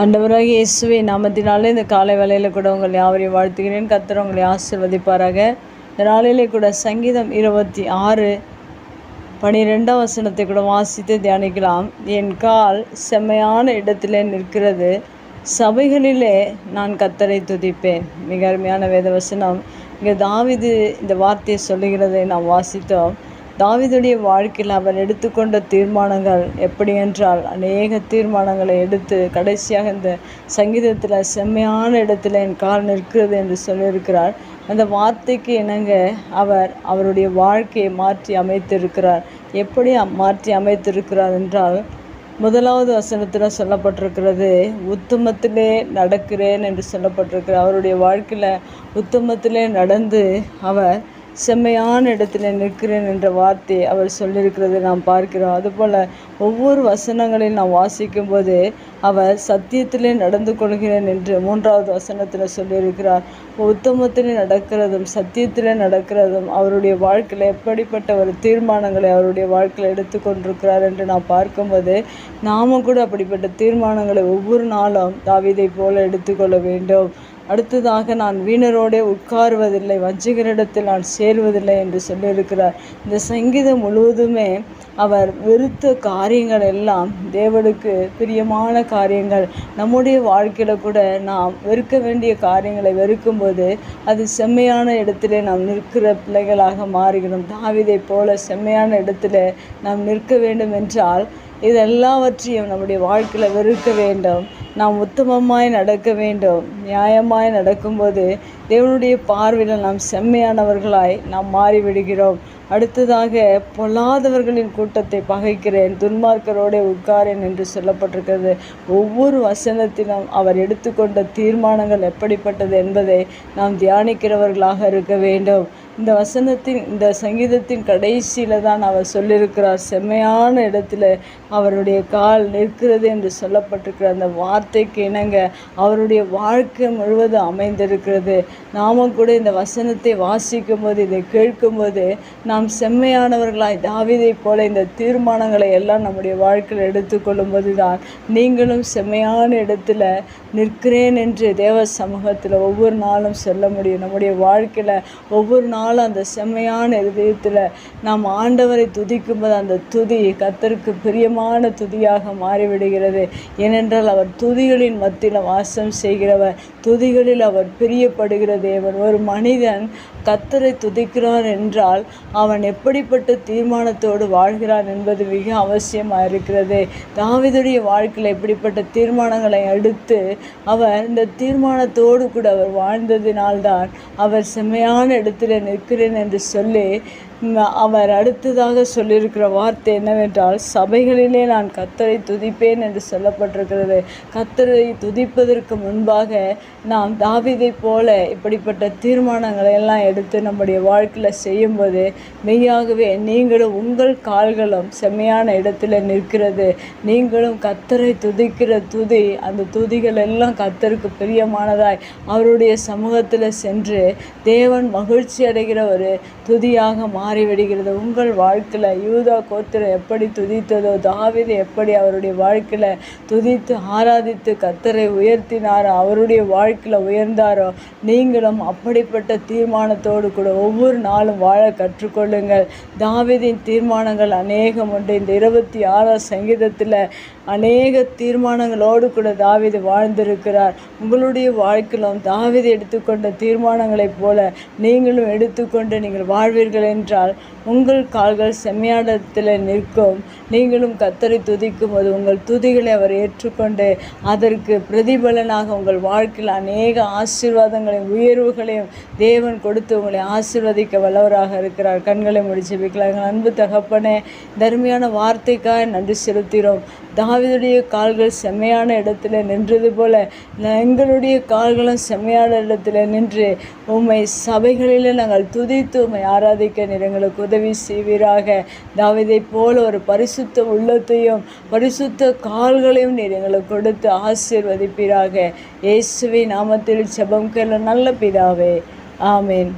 ஆண்டவராக இயேசுவை நாமத்தினாலே இந்த காலை வேலையில் கூட உங்களை யாவரையும் வாழ்த்துகிறேன். கர்த்தர் உங்களை ஆசிர்வதிப்பாராக. இந்த நாளிலே கூட சங்கீதம் இருபத்தி ஆறு பனிரெண்டாம் வசனத்தை கூட வாசித்து தியானிக்கலாம். என் கால் செம்மையான இடத்திலே நிற்கிறது. சபைகளிலே நான் கத்தரை துதிப்பேன். மிக அருமையான வேத வசனம் இங்கே தாவிது இந்த வார்த்தையை சொல்லுகிறதை நாம் வாசித்தோம். தாவிதுடைய வாழ்க்கையில் அவர் எடுத்துக்கொண்ட தீர்மானங்கள் எப்படி என்றால் அநேக தீர்மானங்களை எடுத்து கடைசியாக இந்த சங்கீதத்தில் செம்மையான இடத்துல என் கால் நிற்கிறது என்று சொல்லியிருக்கிறார். அந்த வார்த்தைக்கு இணங்க அவர் அவருடைய வாழ்க்கையை மாற்றி அமைத்திருக்கிறார். எப்படி மாற்றி அமைத்திருக்கிறார் என்றால் முதலாவது வசனத்தில் சொல்லப்பட்டிருக்கிறது உத்தமத்திலே நடக்கிறேன் என்று சொல்லப்பட்டிருக்கிறார். அவருடைய வாழ்க்கையில் உத்தமத்திலே நடந்து அவர் செம்மையான இடத்துல நிற்கிறேன் என்ற வார்த்தை அவர் சொல்லியிருக்கிறதை நாம் பார்க்கிறோம். அதுபோல் ஒவ்வொரு வசனங்களையும் நாம் வாசிக்கும்போது அவர் சத்தியத்திலே நடந்து கொள்கிறேன் என்று மூன்றாவது வசனத்தில் சொல்லியிருக்கிறார். உத்தமத்திலே நடக்கிறதும் சத்தியத்திலே நடக்கிறதும் அவருடைய வாழ்க்கையில் எப்படிப்பட்ட ஒரு தீர்மானங்களை அவருடைய வாழ்க்கையில் எடுத்துக்கொண்டிருக்கிறார் என்று நாம் பார்க்கும்போது நாமும் கூட அப்படிப்பட்ட தீர்மானங்களை ஒவ்வொரு நாளும் தாவிதை போல எடுத்துக்கொள்ள வேண்டும். அடுத்ததாக நான் வீணரோடே உட்காருவதில்லை வஞ்சிகரிடத்தில் நான் சேருவதில்லை என்று சொல்லியிருக்கிறார். இந்த சங்கீதம் முழுவதுமே அவர் வெறுத்த காரியங்கள் எல்லாம் தேவனுக்கு பிரியமான காரியங்கள் நம்முடைய வாழ்க்கையில் கூட நாம் வெறுக்க வேண்டிய காரியங்களை வெறுக்கும்போது அது செம்மையான இடத்திலே நாம் நிற்கிற பிள்ளைகளாக மாறுகிறோம். தாவிதை போல செம்மையான இடத்துல நாம் நிற்க வேண்டும் என்றால் இதெல்லாவற்றையும் நம்முடைய வாழ்க்கையில் வெறுக்க வேண்டும். நாம் உத்தமமாய் நடக்க வேண்டும். நியாயமாய் நடக்கும்போது தேவனுடைய பார்வையில் நாம் செம்மையானவர்களாய் நாம் மாறிவிடுகிறோம். அடுத்ததாக பொல்லாதவர்களின் கூட்டத்தை பகைக்கிறேன் துன்மார்க்கரோடே உட்காரேன் என்று சொல்லப்பட்டிருக்கிறது. ஒவ்வொரு வசனத்திலும் அவர் எடுத்துக்கொண்ட தீர்மானங்கள் எப்படிப்பட்டது என்பதை நாம் தியானிக்கிறவர்களாக இருக்க வேண்டும். இந்த வசனத்தின் இந்த சங்கீதத்தின் கடைசியில் தான் அவர் சொல்லியிருக்கிறார் செம்மையான இடத்துல அவருடைய கால் நிற்கிறது என்று சொல்லப்பட்டிருக்கிற அந்த வார்த்தைக்கு இணங்க அவருடைய வாழ்க்கை முழுவதும் அமைந்திருக்கிறது. நாமும் கூட இந்த வசனத்தை வாசிக்கும் போது இதை கேட்கும்போது நாம் செம்மையானவர்களாய் தாவிதை போல இந்த தீர்மானங்களை எல்லாம் நம்முடைய வாழ்க்கையில் எடுத்துக்கொள்ளும் போது தான் நீங்களும் செம்மையான இடத்துல நிற்கிறேன் என்று தேவ சமூகத்தில் ஒவ்வொரு நாளும் சொல்ல முடியும். நம்முடைய வாழ்க்கையில் ஒவ்வொரு நாளும் அந்த செம்மையான இதயத்தில் நாம் ஆண்டவரை துதிக்கும்போது அந்த துதி கத்தருக்கு பிரியமான துதியாக மாறிவிடுகிறது. ஏனென்றால் அவர் துதிகளின் மத்தியில் வாசம் செய்கிறவர் துதிகளில் அவர் பிரியப்படுகிற தேவன். ஒரு மனிதன் கத்தரை துதிக்கிறான் என்றால் அவன் எப்படிப்பட்ட தீர்மானத்தோடு வாழ்கிறான் என்பது மிக அவசியமாக இருக்கிறது. தாவிதுடைய வாழ்க்கையில் எப்படிப்பட்ட தீர்மானங்களை அடுத்து அவர் இந்த தீர்மானத்தோடு கூட அவர் வாழ்ந்ததினால்தான் அவர் செம்மையான இடத்துல இருக்கிறேன் என்று சொல்லி அவர் அடுத்ததாக சொல்லியிருக்கிற வார்த்தை என்னவென்றால் சபைகளிலே நான் கத்தரை துதிப்பேன் என்று சொல்லப்பட்டிருக்கிறது. கத்தரை துதிப்பதற்கு முன்பாக நாம் தாவிதை போல இப்படிப்பட்ட தீர்மானங்களை எல்லாம் எடுத்து நம்முடைய வாழ்க்கையில் செய்யும்போது மெய்யாகவே நீங்களும் உங்கள் கால்களும் செம்மையான இடத்துல நிற்கிறது. நீங்களும் கத்தரை துதிக்கிற துதி அந்த துதிகள் எல்லாம் கத்தருக்கு பிரியமானதாய் அவருடைய சமூகத்தில் சென்று தேவன் மகிழ்ச்சி அடைகிற ஒரு துதியாக மாறிவிடுகிறது. உங்கள் வாழ்க்கையில் யூதா கோத்திரம் எப்படி துதித்ததோ தாவிது எப்படி அவருடைய வாழ்க்கையில் துதித்து ஆராதித்து கத்தரை உயர்த்தினாரோ அவருடைய வாழ்க்கையில் உயர்ந்தாரோ நீங்களும் அப்படிப்பட்ட தீர்மானத்தோடு கூட ஒவ்வொரு நாளும் வாழ கற்றுக்கொள்ளுங்கள். தாவிதின் தீர்மானங்கள் அநேகம் உண்டு. இந்த இருபத்தி ஆறாம் சங்கீதத்தில் அநேக தீர்மானங்களோடு கூட தாவிது வாழ்ந்திருக்கிறார். உங்களுடைய வாழ்க்கையிலும் தாவிது எடுத்துக்கொண்ட தீர்மானங்களைப் போல நீங்களும் எடுத்துக்கொண்டு நீங்கள் வாழ்வீர்கள் என்றால் உங்கள் கால்கள் செம்மையாடத்தில் நிற்கும். நீங்களும் கத்தரை துதிக்கும் போது உங்கள் துதிகளை அவர் ஏற்றுக்கொண்டு அதற்கு பிரதிபலனாக உங்கள் வாழ்க்கையில் அநேக ஆசீர்வாதங்களையும் உயர்வுகளையும் தேவன் கொடுத்து உங்களை ஆசீர்வதிக்க வல்லவராக இருக்கிறார். கண்களை முடிச்சு வைக்கலாம் அன்பு தகப்பனே தர்மையான வார்த்தைக்காக நன்றி செலுத்துகிறோம். தாவிதுடைய கால்கள் செம்மையான இடத்துல நின்றது போல எங்களுடைய கால்களும் செம்மையான இடத்துல நின்று உம்மை சபைகளில் நாங்கள் துதித்து உம்மை ஆராதிக்க நிறை எங்களுக்கு உதவி செய்வீராக. தாவிதை போல் ஒரு பரிசுத்த உள்ளத்தையும் பரிசுத்த கால்களையும் நீர் எங்களுக்கு கொடுத்து ஆசிர்வதிப்பீராக. இயேசுவை நாமத்தில் செபம் கேள நல்ல பிதாவே. ஆமேன்.